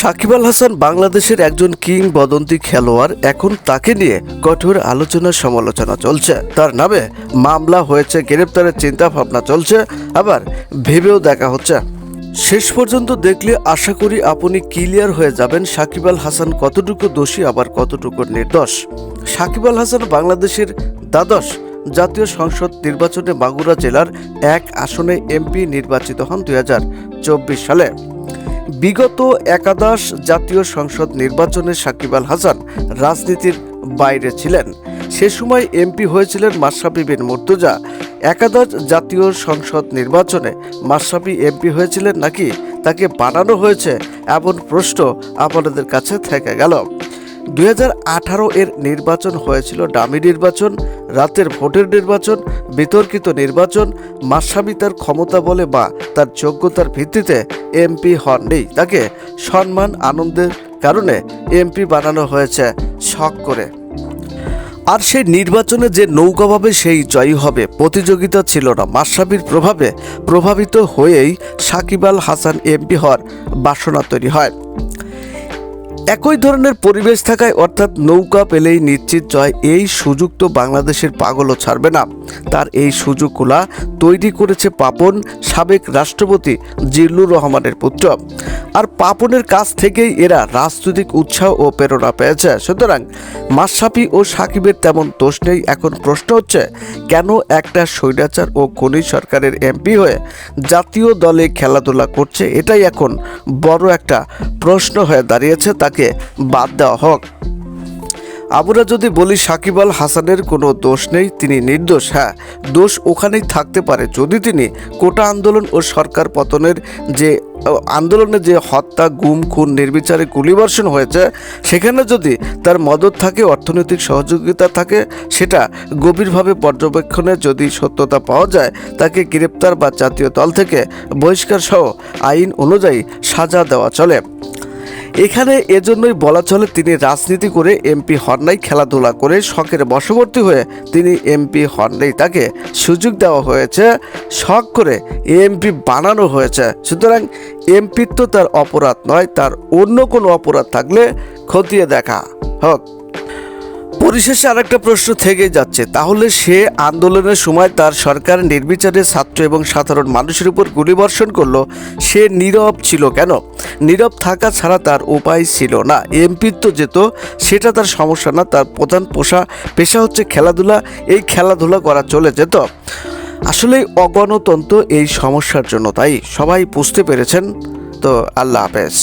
সাকিব আল হাসান বাংলাদেশের একজন কিংবদন্তি খেলোয়াড়। এখন তাকে নিয়ে কঠোর আলোচনা, সমালোচনা চলছে। তার নামে মামলা হয়েছে, গ্রেপ্তারের চিন্তা ভাবনা চলছে। আবার ভেবেও দেখা হচ্ছে। শেষ পর্যন্ত দেখলে আশা করি আপনি ক্লিয়ার হয়ে যাবেন সাকিব আল হাসান কতটুকু দোষী, আবার কতটুকু নির্দোষ। সাকিব আল হাসান বাংলাদেশের দ্বাদশ জাতীয় সংসদ নির্বাচনে মাগুরা জেলার এক আসনে এমপি নির্বাচিত হন দুই হাজার চব্বিশ সালে। বিগত একাদশ জাতীয় সংসদ নির্বাচনে সাকিব আল হাসান রাজনীতির বাইরে ছিলেন। সে সময় এমপি হয়েছিলেন মাশরাফি বিন মুর্তজা। একাদশ জাতীয় সংসদ নির্বাচনে মাশরাফি এমপি হয়েছিলেন নাকি তাকে বানানো হয়েছে এমন প্রশ্ন আপনাদের কাছে থেকে গেল। দু হাজার আঠারো এর নির্বাচন হয়েছিল ডামি নির্বাচন, রাতের ভোটের নির্বাচন, বিতর্কিত নির্বাচন মাসাবি তার ক্ষমতা বলে বা তার যোগ্যতার ভিত্তিতে এমপি হননি। তাকে সম্মান আনন্দের কারণে এমপি বানানো হয়েছে শখ করে। আর সেই নির্বাচনে যে নৌকাভাবে সেই জয়ী হবে, প্রতিযোগিতা ছিল না। মাসাবির প্রভাবে প্রভাবিত হয়েই সাকিব আল হাসান এমপি হওয়ার বাসনা তৈরি হয়। একই ধরনের পরিবেশ থাকায় অর্থাৎ নৌকা পেলেই নিশ্চিত জয়, এই সুযোগ তো বাংলাদেশের পাগলও ছাড়বে না। তার এই সুযোগগুলা তৈরি করেছে পাপন সাবেক রাষ্ট্রপতি জিল্লুর রহমানের পুত্র। আর পাপনের কাছ থেকেই এরা রাজনৈতিক উৎসাহ ও প্রেরণা পেয়েছে। সুতরাং মাশরাফি ও সাকিবের তেমন দোষ নেই। এখন প্রশ্ন হচ্ছে, কেন একটা স্বৈরাচার ও খনি সরকারের এমপি হয়ে জাতীয় দলে খেলাধুলা করছে? এটাই এখন বড় একটা প্রশ্ন হয়ে দাঁড়িয়েছে, তাকে বাদ দেওয়া হোক। আমরা যদি বলি সাকিব আল হাসানের কোনো দোষ নেই, তিনি নির্দোষ। হ্যাঁ দোষ ওখানেই থাকতে পারে যদি তিনি কোটা আন্দোলন ও সরকার পতনের যে আন্দোলনে যে হত্যা, গুম, খুন, নির্বিচারে গুলিবর্ষণ হয়েছে, সেখানে যদি তার মদত থাকে, অর্থনৈতিক সহযোগিতা থাকে, সেটা গভীরভাবে পর্যবেক্ষণে যদি সত্যতা পাওয়া যায়, তাকে গ্রেপ্তার বা জাতীয় দল থেকে বহিষ্কার সহ আইন অনুযায়ী সাজা দেওয়া চলে। এখানে এজন্যই বলা চলে তিনি রাজনীতি করে এমপি হন নাই, খেলাধুলা করে শখের বশবর্তী হয়ে তিনি এমপি হন নাই। তাকে সুযোগ দেওয়া হয়েছে, শখ করে এমপি বানানো হয়েছে। সুতরাং এমপির তো তার অপরাধ নয়, তার অন্য কোনো অপরাধ থাকলে খতিয়ে দেখা হোক। পরিশেষে আরেকটা প্রশ্ন থেকে যাচ্ছে। তাহলে সে আন্দোলনের সময় তার সরকার নির্বিচারে ছাত্র এবং সাধারণ মানুষের উপর গুলিবর্ষণ করল, সে নীরব ছিল কেন? নীরব থাকা ছাড়া তার উপায় ছিল না। এমপির তো যেত, সেটা তার সমস্যা না, তার প্রধান পোষা পেশা হচ্ছে খেলাধুলা, এই খেলাধুলা করা চলে যেত। আসলে অগণতন্ত্র এই সমস্যার জন্য তাই সবাই বুঝতে পেরেছেন। তো আল্লাহ হাফেজ।